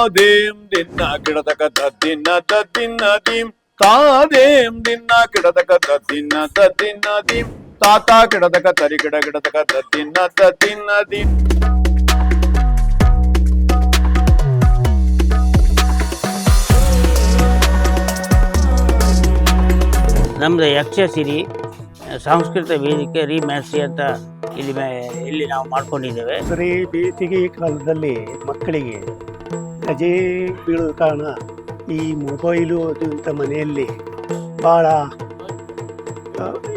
ತಾದೇಂ ದಿನ್ನ ಕಿಡತಕ ದಿನ್ನ ದಿನ್ನ ದೀಂ ತಾದೇಂ ದಿನ್ನ ಕಿಡತಕ ದಿನ್ನ ದಿನ್ನ ದೀಂ ತಾತ ಕಿಡತಕ ತರಿ ಕಿಡ ದಿನ್ನ ದದ್ದಿನ ದಿನ್ನ ದೀಂ ಯಕ್ಷ ಯಕ್ಷಸಿರಿ ಸಾಂಸ್ಕೃತಿಕ ವೇದಿಕೆ ರಿಮ್ಯಾನ್ಸಿ ಅಂತ ಇಲ್ಲಿ ಇಲ್ಲಿ ನಾವು ಮಾಡ್ಕೊಂಡಿದ್ದೇವೆ. ಸರಿ ಬೇಸಿಗೆ ಕಾಲದಲ್ಲಿ ಮಕ್ಕಳಿಗೆ ರಜೆ ಬೀಳೋದ ಕಾರಣ ಈ ಮೊಬೈಲು ಅದು ಇಂಥ ಮನೆಯಲ್ಲಿ ಭಾಳ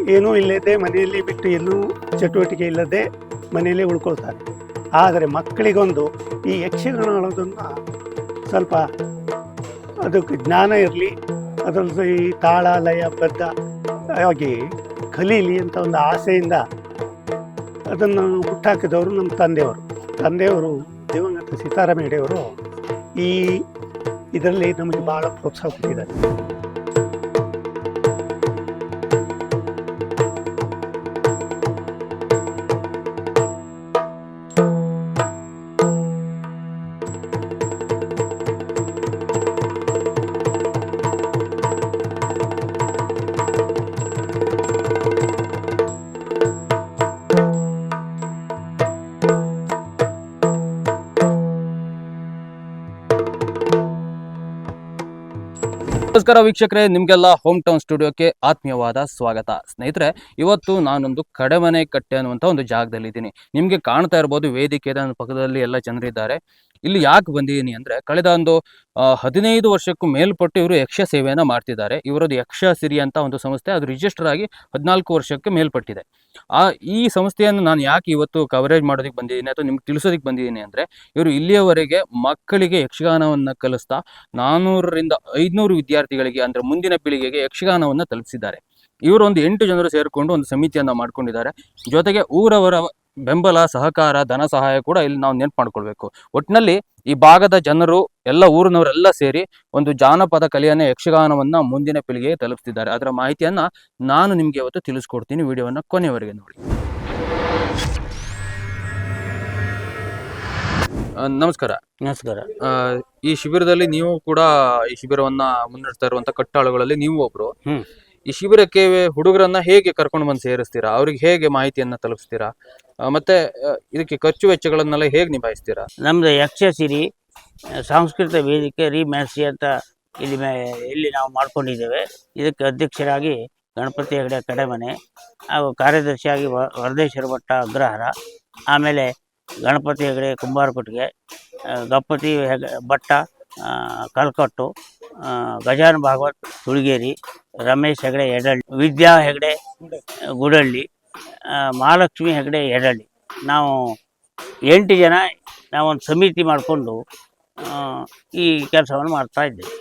ಏನೂ ಇಲ್ಲದೆ ಮನೆಯಲ್ಲಿ ಬಿಟ್ಟು ಎಲ್ಲೂ ಚಟುವಟಿಕೆ ಇಲ್ಲದೆ ಮನೆಯಲ್ಲೇ ಉಳ್ಕೊಳ್ತಾರೆ. ಆದರೆ ಮಕ್ಕಳಿಗೊಂದು ಈ ಯಕ್ಷಗಾನ ಆಡೋದನ್ನು ಸ್ವಲ್ಪ ಅದಕ್ಕೆ ಜ್ಞಾನ ಇರಲಿ ಅದರಲ್ಲಿ ಈ ತಾಳ, ಲಯ, ಬದ್ಧ ಆಗಿ ಕಲೀಲಿ ಅಂತ ಒಂದು ಆಸೆಯಿಂದ ಅದನ್ನು ಹುಟ್ಟಾಕಿದವರು ನಮ್ಮ ತಂದೆಯವರು. ತಂದೆಯವರು ದಿವಂಗತ ಸೀತಾರಾಮಯ್ಯವರು ಈ ಇದರಲ್ಲಿ ನಮಗೆ ಭಾಳ ಪ್ರೋತ್ಸಾಹ ಕೊಟ್ಟಿದ್ದಾರೆ. ನಮಸ್ಕಾರ ವೀಕ್ಷಕರೇ, ನಿಮ್ಗೆಲ್ಲ ಹೋಮ್ ಟೌನ್ ಸ್ಟುಡಿಯೋಕ್ಕೆ ಆತ್ಮೀಯವಾದ ಸ್ವಾಗತ. ಸ್ನೇಹಿತರೆ, ಇವತ್ತು ನಾನೊಂದು ಕಡೆಮನೆ ಕಟ್ಟೆ ಅನ್ನುವಂಥ ಒಂದು ಜಾಗದಲ್ಲಿ ಇದ್ದೀನಿ ನಿಮಗೆ ಕಾಣ್ತಾ ಇರ್ಬೋದು ವೇದಿಕೆ ಪಕ್ಕದಲ್ಲಿ ಎಲ್ಲ ಜನರಿದ್ದಾರೆ. ಇಲ್ಲಿ ಯಾಕೆ ಬಂದಿದ್ದೀನಿ ಅಂದರೆ ಕಳೆದ ಒಂದು ಹದಿನೈದು ವರ್ಷಕ್ಕೂ ಮೇಲ್ಪಟ್ಟು ಇವರು ಯಕ್ಷ ಸೇವೆಯನ್ನು ಮಾಡ್ತಿದ್ದಾರೆ. ಇವರದ್ದು ಯಕ್ಷ ಸಿರಿ ಅಂತ ಒಂದು ಸಂಸ್ಥೆ, ಅದು ರಿಜಿಸ್ಟರ್ ಆಗಿ ಹದಿನಾಲ್ಕು ವರ್ಷಕ್ಕೆ ಮೇಲ್ಪಟ್ಟಿದೆ. ಆ, ಈ ಸಂಸ್ಥೆಯನ್ನು ನಾನು ಯಾಕೆ ಇವತ್ತು ಕವರೇಜ್ ಮಾಡೋದಕ್ಕೆ ಬಂದಿದ್ದೀನಿ ಅಥವಾ ನಿಮ್ಗೆ ತಿಳಿಸೋದಕ್ಕೆ ಬಂದಿದ್ದೀನಿ ಅಂದರೆ, ಇವರು ಇಲ್ಲಿಯವರೆಗೆ ಮಕ್ಕಳಿಗೆ ಯಕ್ಷಗಾನವನ್ನು ಕಲಿಸ್ತಾ ನಾನ್ನೂರರಿಂದ ಐದುನೂರು ವಿದ್ಯಾರ್ಥಿಗಳಿಗೆ ಅಂದ್ರೆ ಮುಂದಿನ ಪೀಳಿಗೆಗೆ ಯಕ್ಷಗಾನವನ್ನು ತಲುಪಿಸಿದ್ದಾರೆ. ಇವರು ಒಂದು ಎಂಟು ಜನರು ಸೇರಿಕೊಂಡು ಒಂದು ಸಮಿತಿಯನ್ನ ಮಾಡ್ಕೊಂಡಿದ್ದಾರೆ. ಜೊತೆಗೆ ಊರವರ ಬೆಂಬಲ ಸಹಕಾರ ಧನ ಸಹಾಯ ಕೂಡ ಇಲ್ಲಿ ನಾವು ನೆನ್ಪು ಮಾಡ್ಕೊಳ್ಬೇಕು. ಒಟ್ಟಿನಲ್ಲಿ ಈ ಭಾಗದ ಜನರು ಎಲ್ಲ ಊರಿನವರೆಲ್ಲ ಸೇರಿ ಒಂದು ಜಾನಪದ ಕಲೆಯನ್ನ ಯಕ್ಷಗಾನವನ್ನ ಮುಂದಿನ ಪೀಳಿಗೆಗೆ ತಲುಪಿಸಿದ್ದಾರೆ ಅದರ ಮಾಹಿತಿಯನ್ನ ನಾನು ನಿಮ್ಗೆ ಇವತ್ತು ತಿಳಿಸ್ಕೊಡ್ತೀನಿ. ವಿಡಿಯೋವನ್ನ ಕೊನೆಯವರೆಗೆ ನೋಡಿ. ನಮಸ್ಕಾರ. ನಮಸ್ಕಾರ. ಈ ಶಿಬಿರದಲ್ಲಿ ನೀವು ಕೂಡ ಈ ಶಿಬಿರವನ್ನ ಮುನ್ನಡೆಸ್ತಾ ಇರುವಂತ ಕಟ್ಟಾಳುಗಳಲ್ಲಿ ನೀವು ಒಬ್ರು. ಈ ಶಿಬಿರಕ್ಕೆ ಹುಡುಗರನ್ನ ಹೇಗೆ ಕರ್ಕೊಂಡು ಬಂದು ಸೇರಿಸ್ತೀರಾ? ಅವ್ರಿಗೆ ಹೇಗೆ ಮಾಹಿತಿಯನ್ನ ತಲುಪಿಸ್ತೀರಾ? ಮತ್ತೆ ಇದಕ್ಕೆ ಖರ್ಚು ವೆಚ್ಚಗಳನ್ನೆಲ್ಲ ಹೇಗೆ ನಿಭಾಯಿಸ್ತೀರಾ? ನಮ್ಮದು ಯಕ್ಷಸಿರಿ ಸಾಂಸ್ಕೃತಿಕ ವೇದಿಕೆ ರೀಮ್ಯಾಸಿ ಅಂತ ಇಲ್ಲಿ ಇಲ್ಲಿ ನಾವು ಮಾಡ್ಕೊಂಡಿದ್ದೇವೆ. ಇದಕ್ಕೆ ಅಧ್ಯಕ್ಷರಾಗಿ ಗಣಪತಿ ಹೆಗಡೆ ಕಡೆಮನೆ ಹಾಗೂ ಕಾರ್ಯದರ್ಶಿಯಾಗಿ ವ ವರದೇಶ್ವರ ಭಟ್ಟ ಅಗ್ರಹಾರ ಆಮೇಲೆ ಗಣಪತಿ ಹೆಗಡೆ ಕುಂಬಾರಕೊಟ್ಟಿಗೆ ಆ, ಗಣಪತಿ ಹೆಗ ಭಟ್ಟ ಆ, ಗಜಾನ್ ಭಾಗವತ್ ತುಳಗೇರಿ ರಮೇಶ್ ಹೆಗಡೆ ಎಡಳ್ಳಿ ವಿದ್ಯಾ ಹೆಗಡೆ ಗುಡಳ್ಳಿ ಮಹಾಲಕ್ಷ್ಮಿ ಹೆಗಡೆ ಎಡಳ್ಳಿ ನಾವು ಎಂಟು ಜನ ನಾವೊಂದು ಸಮಿತಿ ಮಾಡಿಕೊಂಡು ಈ ಕೆಲಸವನ್ನು ಮಾಡ್ತಾ ಇದ್ದೇವೆ.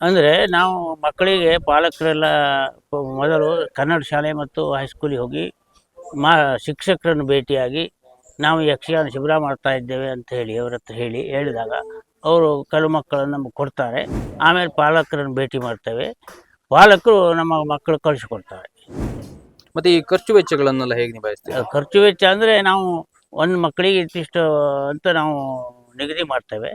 ಅಂದರೆ ನಾವು ಮಕ್ಕಳಿಗೆ ಪಾಲಕರೆಲ್ಲ ಮೊದಲು ಕನ್ನಡ ಶಾಲೆ ಮತ್ತು ಹೈಸ್ಕೂಲಿಗೆ ಹೋಗಿ ಮಾ ಶಿಕ್ಷಕರನ್ನು ಭೇಟಿಯಾಗಿ ನಾವು ಯಕ್ಷಗಾನ ಶಿಬಿರ ಮಾಡ್ತಾ ಇದ್ದೇವೆ ಅಂತ ಹೇಳಿ ಅವ್ರ ಹತ್ರ ಹೇಳಿ ಹೇಳಿದಾಗ ಅವರು ಕೆಲವು ಮಕ್ಕಳನ್ನು ನಮಗೆ ಕೊಡ್ತಾರೆ. ಆಮೇಲೆ ಪಾಲಕರನ್ನು ಭೇಟಿ ಮಾಡ್ತೇವೆ. ಪಾಲಕರು ನಮ್ಮ ಮಕ್ಕಳು ಕಳಿಸಿಕೊಡ್ತಾರೆ ಮತ್ತೆ ಈ ಖರ್ಚು ವೆಚ್ಚಗಳನ್ನೆಲ್ಲ ಹೇಗೆ ನಿಭಾಯಿಸ್ತೀವಿ ಖರ್ಚು ವೆಚ್ಚ ಅಂದರೆ ನಾವು ಒಂದು ಮಕ್ಕಳಿಗೆ ಇಂತಿಷ್ಟು ಅಂತ ನಾವು ನಿಗದಿ ಮಾಡ್ತೇವೆ.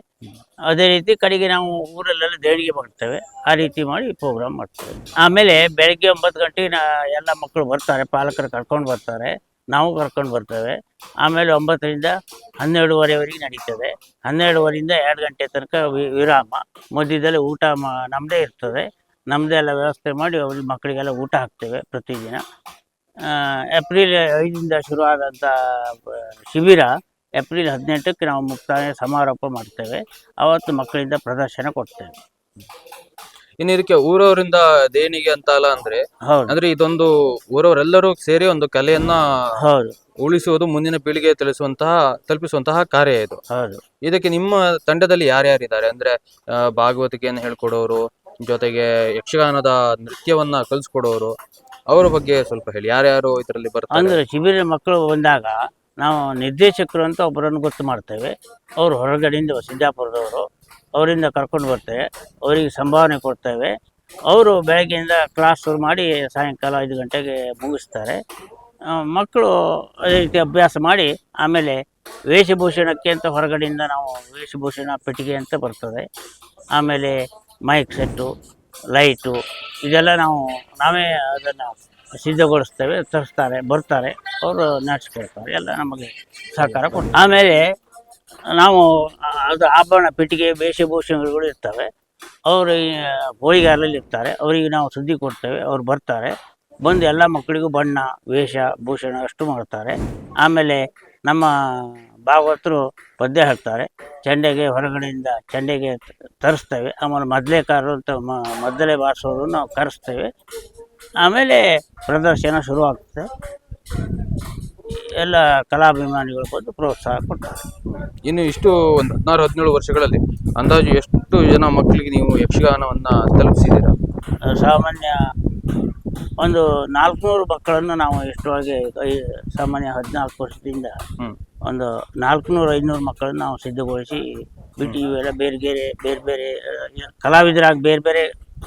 ಅದೇ ರೀತಿ ಕಡೆಗೆ ನಾವು ಊರಲ್ಲೆಲ್ಲ ದೇಣಿಗೆ ಮಾಡ್ತೇವೆ. ಆ ರೀತಿ ಮಾಡಿ ಪ್ರೋಗ್ರಾಮ್ ಮಾಡ್ತೇವೆ. ಆಮೇಲೆ ಬೆಳಗ್ಗೆ ಒಂಬತ್ತು ಗಂಟೆಗೆ ನಾ ಎಲ್ಲ ಮಕ್ಕಳು ಬರ್ತಾರೆ ಪಾಲಕರು ಕರ್ಕೊಂಡು ಬರ್ತಾರೆ. ನಾವು ಕರ್ಕೊಂಡು ಬರ್ತೇವೆ. ಆಮೇಲೆ ಒಂಬತ್ತರಿಂದ ಹನ್ನೆರಡುವರೆವರೆಗೆ ನಡೀತದೆ. ಹನ್ನೆರಡುವರೆಯಿಂದ ಎರಡು ಗಂಟೆ ತನಕ ವಿರಾಮ. ಮಧ್ಯದಲ್ಲಿ ಊಟ ಮಾ ನಮ್ಮದೇ ಇರ್ತದೆ. ನಮ್ಮದೇ ಎಲ್ಲ ವ್ಯವಸ್ಥೆ ಮಾಡಿ ಅವ್ರಿಗೆ ಮಕ್ಕಳಿಗೆಲ್ಲ ಊಟ ಹಾಕ್ತೇವೆ ಪ್ರತಿದಿನ. ಏಪ್ರಿಲ್ ಐದರಿಂದ ಶುರುವಾದಂಥ ಶಿಬಿರ ಏಪ್ರಿಲ್ ಹದಿನೆಂಟಕ್ಕೆ ನಾವು ಮುಕ್ತಾಯ ಸಮಾರೋಪ ಮಾಡ್ತೇವೆ. ಅವತ್ತು ಮಕ್ಕಳಿಂದ ಪ್ರದರ್ಶನ ಕೊಡ್ತೇವೆ. ಇನ್ನು ಇದಕ್ಕೆ ಊರವರಿಂದ ದೇಣಿಗೆ ಅಂತ ಅಲ್ಲ ಅಂದ್ರೆ ಹೌದು. ಅಂದ್ರೆ ಇದೊಂದು ಊರವರೆಲ್ಲರೂ ಸೇರಿ ಒಂದು ಕಲೆಯನ್ನ ಹೌದು. ಉಳಿಸುವುದು ಮುಂದಿನ ಪೀಳಿಗೆ ತಿಳಿಸುವಂತಹ ತಲುಪಿಸುವಂತಹ ಕಾರ್ಯ ಇದು. ಹೌದು. ಇದಕ್ಕೆ ನಿಮ್ಮ ತಂಡದಲ್ಲಿ ಯಾರ್ಯಾರಿದ್ದಾರೆ? ಅಂದ್ರೆ ಆ, ಭಾಗವತಿಕೆಯನ್ನು ಹೇಳ್ಕೊಡೋರು ಜೊತೆಗೆ ಯಕ್ಷಗಾನದ ನೃತ್ಯವನ್ನ ಕಲಿಸ್ಕೊಡೋರು ಅವರ ಬಗ್ಗೆ ಸ್ವಲ್ಪ ಹೇಳಿ. ಯಾರ್ಯಾರು ಇದರಲ್ಲಿ ಬರ್ತಾರೆ? ಅಂದ್ರೆ ಶಿಬಿರ ಮಕ್ಕಳು ಬಂದಾಗ ನಾವು ನಿರ್ದೇಶಕರು ಅಂತ ಒಬ್ಬರನ್ನು ಗೊತ್ತು ಮಾಡ್ತೇವೆ. ಅವರು ಹೊರಗಡೆಯಿಂದ ಸಿದ್ದಾಪುರದವರು. ಅವರಿಂದ ಕರ್ಕೊಂಡು ಬರ್ತೇವೆ ಅವರಿಗೆ ಸಂಭಾವನೆ ಕೊಡ್ತೇವೆ. ಅವರು ಬೆಳಗ್ಗೆಯಿಂದ ಕ್ಲಾಸ್ ಶುರು ಮಾಡಿ ಸಾಯಂಕಾಲ ಐದು ಗಂಟೆಗೆ ಮುಗಿಸ್ತಾರೆ. ಮಕ್ಕಳು ಅದೇ ರೀತಿ ಅಭ್ಯಾಸ ಮಾಡಿ ಆಮೇಲೆ ವೇಷಭೂಷಣಕ್ಕೆ ಅಂತ ಹೊರಗಡೆಯಿಂದ ನಾವು ವೇಷಭೂಷಣ, ಪೆಟ್ಟಿಗೆ ಅಂತ ಬರ್ತದೆ. ಆಮೇಲೆ ಮೈಕ್ ಸೆಟ್ಟು ಲೈಟು ಇದೆಲ್ಲ ನಾವು, ನಾವೇ ಅದನ್ನು ಸಿದ್ಧಗೊಳಿಸ್ತೇವೆ, ತರಿಸ್ತಾರೆ, ಬರ್ತಾರೆ, ಅವರು ನಡೆಸ್ಕೊಡ್ತಾರೆ ಎಲ್ಲ ನಮಗೆ ಸಹಕಾರ ಕೊಡ್ತಾರೆ. ಆಮೇಲೆ ನಾವು ಅದು ಆಭರಣ ಪೆಟ್ಟಿಗೆ ವೇಷಭೂಷಣಗಳು ಇರ್ತವೆ. ಅವರು ಹೋಳಿಗಾರಲ್ಲಿ ಇರ್ತಾರೆ. ಅವರಿಗೆ ನಾವು ಸುದ್ದಿ ಕೊಡ್ತೇವೆ. ಅವ್ರು ಬರ್ತಾರೆ. ಬಂದು ಎಲ್ಲ ಮಕ್ಕಳಿಗೂ ಬಣ್ಣ, ವೇಷ, ಭೂಷಣ ಅಷ್ಟು ಮಾಡ್ತಾರೆ. ಆಮೇಲೆ ನಮ್ಮ ಭಾಗವತರು ಪದ್ಯ ಹಾಕ್ತಾರೆ. ಚಂಡೆಗೆ ಹೊರಗಡೆಯಿಂದ ಚಂಡೆಗೆ ತರಿಸ್ತೇವೆ. ಆಮೇಲೆ ಮೊದಲೇಕಾರರು ಅಂತ ಮ- ಮೊದಲೇ ಬಾರಿಸೋರು ನಾವು ಕರೆಸ್ತೇವೆ. ಆಮೇಲೆ ಪ್ರದರ್ಶನ ಶುರು ಆಗ್ತದೆ ಎಲ್ಲ ಕಲಾಭಿಮಾನಿಗಳು ಬಂದು ಪ್ರೋತ್ಸಾಹ ಕೊಡ್ತಾರೆ. ಇನ್ನು ಇಷ್ಟು ಒಂದು ಹದಿನಾರು ಹದಿನೇಳು ವರ್ಷಗಳಲ್ಲಿ ಅಂದಾಜು ಎಷ್ಟು ಜನ ಮಕ್ಕಳಿಗೆ ನೀವು ಯಕ್ಷಗಾನವನ್ನು ತಲುಪಿಸಿದ್ದೀರಾ? ಸಾಮಾನ್ಯ ಒಂದು ನಾಲ್ಕುನೂರು ಮಕ್ಕಳನ್ನು ನಾವು ಎಷ್ಟೊಳಗೆ ಸಾಮಾನ್ಯ ಹದಿನಾಲ್ಕು ವರ್ಷದಿಂದ ಒಂದು ನಾಲ್ಕುನೂರು ಐನೂರು ಮಕ್ಕಳನ್ನು ನಾವು ಸಿದ್ಧಗೊಳಿಸಿ ಬಿಟ್ಟು ಇವೆಲ್ಲ ಬೇರೆ ಬೇರೆ ಬೇರೆ ಬೇರೆ ಕಲಾವಿದರಾಗಿ ಬೇರೆ ಬೇರೆ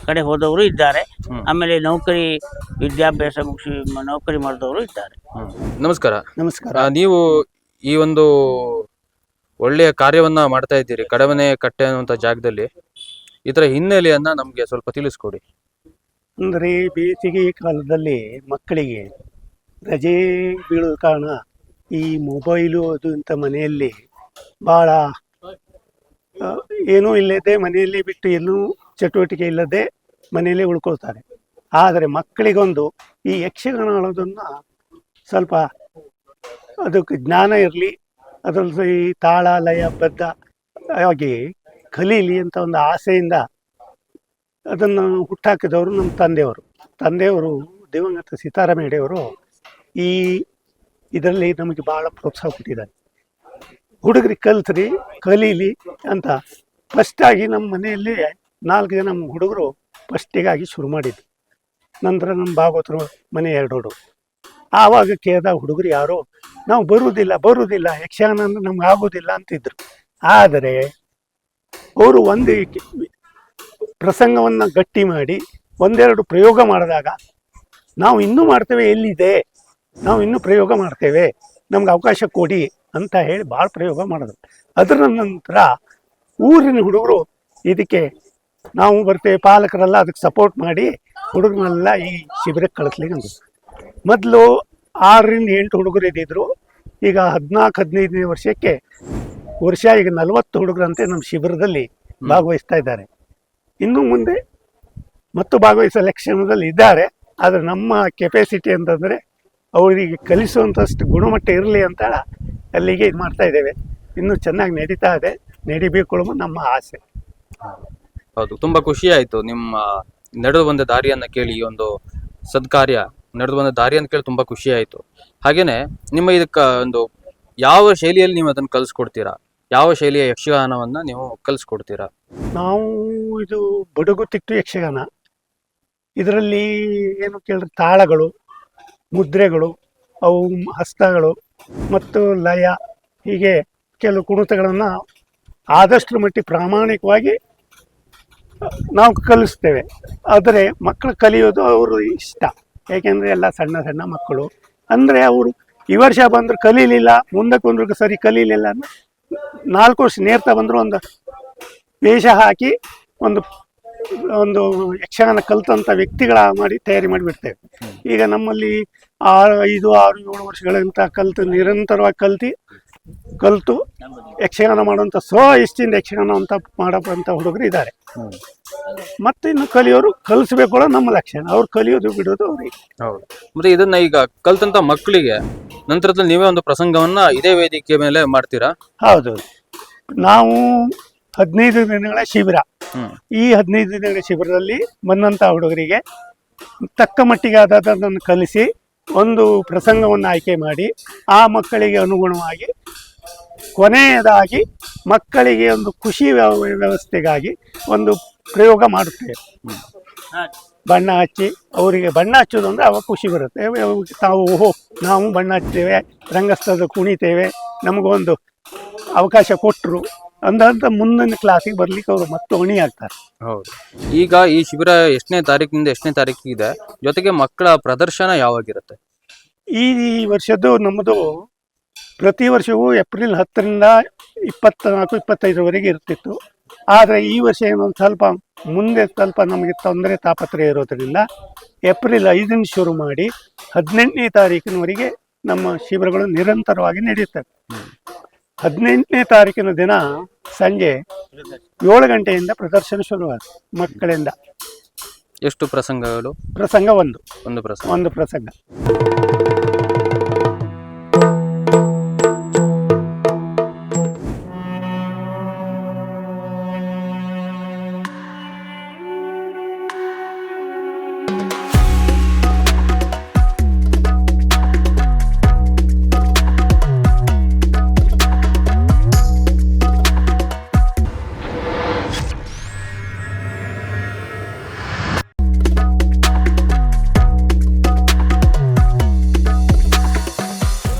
ಕಡೆ ಹೋದವರು ಇದ್ದಾರೆ. ಆಮೇಲೆ ನೌಕರಿ ವಿದ್ಯಾಭ್ಯಾಸ ಮುಗಿಸಿ ನೌಕರಿ ಮಾಡಿದವರು ಇದ್ದಾರೆ. ನಮಸ್ಕಾರ. ನಮಸ್ಕಾರ. ಆ, ನೀವು ಈ ಒಂದು ಒಳ್ಳೆಯ ಕಾರ್ಯವನ್ನ ಮಾಡ್ತಾ ಇದ್ದೀರಿ ಕಡಮನೆ ಕಟ್ಟೆ ಅನ್ನುವಂಥ ಜಾಗದಲ್ಲಿ. ಇದರ ಹಿನ್ನೆಲೆಯನ್ನ ನಮ್ಗೆ ಸ್ವಲ್ಪ ತಿಳಿಸ್ಕೊಡಿ. ಅಂದರೆ ಬೇಸಿಗೆ ಕಾಲದಲ್ಲಿ ಮಕ್ಕಳಿಗೆ ರಜೆ ಬೀಳೋ ಕಾರಣ ಈ ಮೊಬೈಲು ಅದು ಇಂಥ ಮನೆಯಲ್ಲಿ ಭಾಳ ಆ, ಏನೂ ಇಲ್ಲದೆ ಮನೆಯಲ್ಲಿ ಬಿಟ್ಟು ಎಲ್ಲೂ ಚಟುವಟಿಕೆ ಇಲ್ಲದೆ ಮನೆಯಲ್ಲೇ ಉಳ್ಕೊಳ್ತಾರೆ. ಆದರೆ ಮಕ್ಕಳಿಗೊಂದು ಈ ಯಕ್ಷಗಾನ ಆಡೋದನ್ನು ಸ್ವಲ್ಪ ಅದಕ್ಕೆ ಜ್ಞಾನ ಇರಲಿ ಅದರಲ್ಲಿ ಈ ತಾಳ, ಲಯ, ಬದ್ಧ ಆಗಿ ಕಲೀಲಿ ಅಂತ ಒಂದು ಆಸೆಯಿಂದ ಅದನ್ನು ಹುಟ್ಟಾಕಿದವರು ನಮ್ಮ ತಂದೆಯವರು. ತಂದೆಯವರು ದಿವಂಗತ ಸೀತಾರಾಮೇಡೆಯವರು ಈ ಇದರಲ್ಲಿ ನಮಗೆ ಭಾಳ ಪ್ರೋತ್ಸಾಹ ಕೊಟ್ಟಿದ್ದಾರೆ. ಹುಡುಗರಿಗೆ ಕಲ್ತ್ರಿ, ಕಲೀಲಿ ಅಂತ ಫಸ್ಟಾಗಿ ನಮ್ಮ ಮನೆಯಲ್ಲಿ ನಾಲ್ಕು ಜನ ಹುಡುಗರು ಫಸ್ಟಿಗಾಗಿ ಶುರು ಮಾಡಿದ್ರು ನಂತರ ನಮ್ಮ ಭಾಗವತರು ಮನೆ ಎರಡು ಆವಾಗ ಕೇಳಿದ ಹುಡುಗರು ಯಾರು, ನಾವು ಬರುವುದಿಲ್ಲ ಬರುವುದಿಲ್ಲ, ಯಕ್ಷಗಾನ ಅಂದ್ರೆ ನಮ್ಗೆ ಆಗೋದಿಲ್ಲ ಅಂತಿದ್ರು. ಆದರೆ ಅವರು ಒಂದು ಪ್ರಸಂಗವನ್ನು ಗಟ್ಟಿ ಮಾಡಿ ಒಂದೆರಡು ಪ್ರಯೋಗ ಮಾಡಿದಾಗ, ನಾವು ಇನ್ನೂ ಮಾಡ್ತೇವೆ, ಎಲ್ಲಿದೆ? ನಾವು ಇನ್ನೂ ಪ್ರಯೋಗ ಮಾಡ್ತೇವೆ, ನಮ್ಗೆ ಅವಕಾಶ ಕೊಡಿ ಅಂತ ಹೇಳಿ ಭಾಳ ಪ್ರಯೋಗ ಮಾಡಿದ್ರು. ಅದರ ನಂತರ ಊರಿನ ಹುಡುಗರು ಇದಕ್ಕೆ ನಾವು ಬರ್ತೇವೆ ಪಾಲಕರೆಲ್ಲ ಅದಕ್ಕೆ ಸಪೋರ್ಟ್ ಮಾಡಿ ಹುಡುಗರನ್ನೆಲ್ಲ ಈ ಶಿಬಿರಕ್ಕೆ ಕಳಿಸ್ಲಿಕ್ಕೆ ಅಂತ ಮೊದಲು ಆರರಿಂದ ಎಂಟು ಹುಡುಗರು ಇದ್ದಿದ್ರು. ಈಗ ಹದಿನಾಲ್ಕು ಹದಿನೈದನೇ ವರ್ಷಕ್ಕೆ ವರ್ಷ ಈಗ ನಲವತ್ತು ಹುಡುಗರಂತೆ ನಮ್ಮ ಶಿಬಿರದಲ್ಲಿ ಭಾಗವಹಿಸ್ತಾ ಇದ್ದಾರೆ. ಇನ್ನು ಮುಂದೆ ಮತ್ತು ಭಾಗವಹಿಸೋ ಲಕ್ಷಣದಲ್ಲಿ ಇದ್ದಾರೆ. ಆದರೆ ನಮ್ಮ ಕೆಪಾಸಿಟಿ ಅಂತಂದರೆ ಅವರಿಗೆ ಕಲಿಸುವಂಥಷ್ಟು ಗುಣಮಟ್ಟ ಇರಲಿ ಅಂತ ಅಲ್ಲಿಗೆ ಇದು ಮಾಡ್ತಾ ಇದ್ದೇವೆ. ಇನ್ನೂ ಚೆನ್ನಾಗಿ ನಡೀತಾ ಇದೆ. ನಡಿಬೇಕು ನಮ್ಮ ಆಸೆ. ಹೌದು, ತುಂಬಾ ಖುಷಿ ಆಯ್ತು ನಿಮ್ಮ ನಡೆದು ಬಂದ ದಾರಿಯನ್ನ ಕೇಳಿ, ಈ ಒಂದು ಸದ್ಕಾರ್ಯ ನಡೆದು ಬಂದ ದಾರಿಯನ್ನು ಕೇಳಿ ತುಂಬಾ ಖುಷಿ ಆಯ್ತು. ಹಾಗೇನೆ, ನಿಮ್ಮ ಇದಕ್ಕ ಒಂದು ಯಾವ ಶೈಲಿಯಲ್ಲಿ ನೀವು ಅದನ್ನು ಕಲಿಸ್ಕೊಡ್ತೀರಾ? ಯಾವ ಶೈಲಿಯ ಯಕ್ಷಗಾನವನ್ನ ನೀವು ಕಲಿಸ್ಕೊಡ್ತೀರಾ? ನಾವು ಇದು ಬಡಗು ತಿಟ್ಟು ಯಕ್ಷಗಾನ. ಇದರಲ್ಲಿ ಏನು ಕೇಳಿದ್ರೆ ತಾಳಗಳು, ಮುದ್ರೆಗಳು, ಅವು ಹಸ್ತಗಳು ಮತ್ತು ಲಯ ಹೀಗೆ ಕೆಲವು ಕುಣಿತಗಳನ್ನು ಆದಷ್ಟು ಮಟ್ಟಿಗೆ ಪ್ರಾಮಾಣಿಕವಾಗಿ ನಾವು ಕಲಿಸ್ತೇವೆ. ಆದರೆ ಮಕ್ಕಳು ಕಲಿಯೋದು ಅವರು ಇಷ್ಟ. ಏಕೆಂದರೆ ಎಲ್ಲ ಸಣ್ಣ ಸಣ್ಣ ಮಕ್ಕಳು. ಅಂದರೆ ಅವರು ಈ ವರ್ಷ ಬಂದ್ರು ಕಲೀಲಿಲ್ಲ, ಮುಂದಕ್ಕೆ ಬಂದ್ರು ಸರಿ ಕಲೀಲಿಲ್ಲ ಅಂದ್ರೆ ನಾಲ್ಕು ವರ್ಷ ನೇರ್ತಾ ಬಂದ್ರು ಒಂದು ವೇಷ ಹಾಕಿ ಒಂದು ಒಂದು ಯಕ್ಷಗಾನ ಕಲಿತಂಥ ವ್ಯಕ್ತಿಗಳ ಮಾಡಿ ತಯಾರಿ ಮಾಡಿಬಿಡ್ತೇವೆ. ಈಗ ನಮ್ಮಲ್ಲಿ ಆರು, ಐದು, ಆರು, ಏಳು ವರ್ಷಗಳಂತ ಕಲಿತು ನಿರಂತರವಾಗಿ ಕಲ್ತು ಕಲ್ತು ಯಕ್ಷಗಾನ ಮಾಡುವಂಥ ಸ್ವ ಇಷ್ಟಿಂದ ಯಕ್ಷಗಾನ ಅಂತ ಮಾಡಬಂಥ ಹುಡುಗರು ಇದ್ದಾರೆ. ಮತ್ತೆ ಇನ್ನು ಕಲಿಯೋರು ಕಲಿಸ್ಬೇಕು ಅನ್ನೋದು ನಮ್ಮ ಲಕ್ಷಣ ಅವ್ರು ಕಲಿಯೋದು ಬಿಡೋದು ಅವ್ರಿಗೆ ಹೌದು. ಮತ್ತೆ ಇದನ್ನ ಈಗ ಕಲ್ತಂತ ಮಕ್ಕಳಿಗೆ ನಂತರದಲ್ಲಿ ನೀವೇ ಒಂದು ಪ್ರಸಂಗವನ್ನ ಇದೇ ವೇದಿಕೆ ಮೇಲೆ ಮಾಡ್ತೀರಾ? ಹೌದು. ನಾವು ಹದಿನೈದು ದಿನಗಳ ಶಿಬಿರ. ಹ್ಮ್. ಈ ಹದಿನೈದು ದಿನಗಳ ಶಿಬಿರದಲ್ಲಿ ಬಂದಂಥ ಹುಡುಗರಿಗೆ ತಕ್ಕ ಮಟ್ಟಿಗೆ ಆದದನ್ನು ಕಲಿಸಿ ಒಂದು ಪ್ರಸಂಗವನ್ನು ಆಯ್ಕೆ ಮಾಡಿ ಆ ಮಕ್ಕಳಿಗೆ ಅನುಗುಣವಾಗಿ ಕೊನೆಯದಾಗಿ ಮಕ್ಕಳಿಗೆ ಒಂದು ಖುಷಿ ವ್ಯವ- ವ್ಯವಸ್ಥೆಗಾಗಿ ಒಂದು ಪ್ರಯೋಗ ಮಾಡುತ್ತೇವೆ. ಬಣ್ಣ ಹಚ್ಚಿ ಅವರಿಗೆ ಬಣ್ಣ ಹಚ್ಚೋದು ಅಂದರೆ ಅವಾಗ ಖುಷಿ ಬರುತ್ತೆ. ತಾವು ಓಹೋ ನಾವು ಬಣ್ಣ ಹಚ್ತೇವೆ ರಂಗಸ್ಥಳದ ಕುಣಿತೇವೆ ನಮಗೊಂದು ಅವಕಾಶ ಕೊಟ್ಟರು ಅಂದಂತ ಮುಂದಿನ ಕ್ಲಾಸಿಗೆ ಬರ್ಲಿಕ್ಕೆ ಅವರು ಮತ್ತೆ ಅಣಿ ಆಗ್ತಾರೆ. ಹೌದು. ಈಗ ಈ ಶಿಬಿರ ಎಷ್ಟನೇ ತಾರೀಕಿನಿಂದ ಎಷ್ಟನೇ ತಾರೀಕಿಗೆ ಇದೆ? ಜೊತೆಗೆ ಮಕ್ಕಳ ಪ್ರದರ್ಶನ ಯಾವಾಗಿರುತ್ತೆ? ಈ ವರ್ಷದ್ದು ನಮ್ಮದು ಪ್ರತಿ ವರ್ಷವೂ ಏಪ್ರಿಲ್ ಹತ್ತರಿಂದ ಇಪ್ಪತ್ತ್ನಾಲ್ಕು ಇಪ್ಪತ್ತೈದರವರೆಗೆ ಇರ್ತಿತ್ತು. ಆದರೆ ಈ ವರ್ಷ ಏನೊಂದು ಸ್ವಲ್ಪ ಮುಂದೆ ಸ್ವಲ್ಪ ನಮಗೆ ತೊಂದರೆ ತಾಪತ್ರೆ ಇರೋದ್ರಿಂದ ಏಪ್ರಿಲ್ ಐದನ್ನು ಶುರು ಮಾಡಿ ಹದಿನೆಂಟನೇ ತಾರೀಕಿನವರೆಗೆ ನಮ್ಮ ಶಿಬಿರಗಳು ನಿರಂತರವಾಗಿ ನಡೆಯುತ್ತವೆ ಹದಿನೆಂಟನೇ ತಾರೀಕಿನ ದಿನ ಸಂಜೆ ಏಳು ಗಂಟೆಯಿಂದ ಪ್ರದರ್ಶನ ಶುರುವಾಗುತ್ತೆ ಮಕ್ಕಳಿಂದ. ಎಷ್ಟು ಪ್ರಸಂಗಗಳು? ಪ್ರಸಂಗ ಒಂದು. ಒಂದು ಪ್ರಸಂಗ. ಒಂದು ಪ್ರಸಂಗ.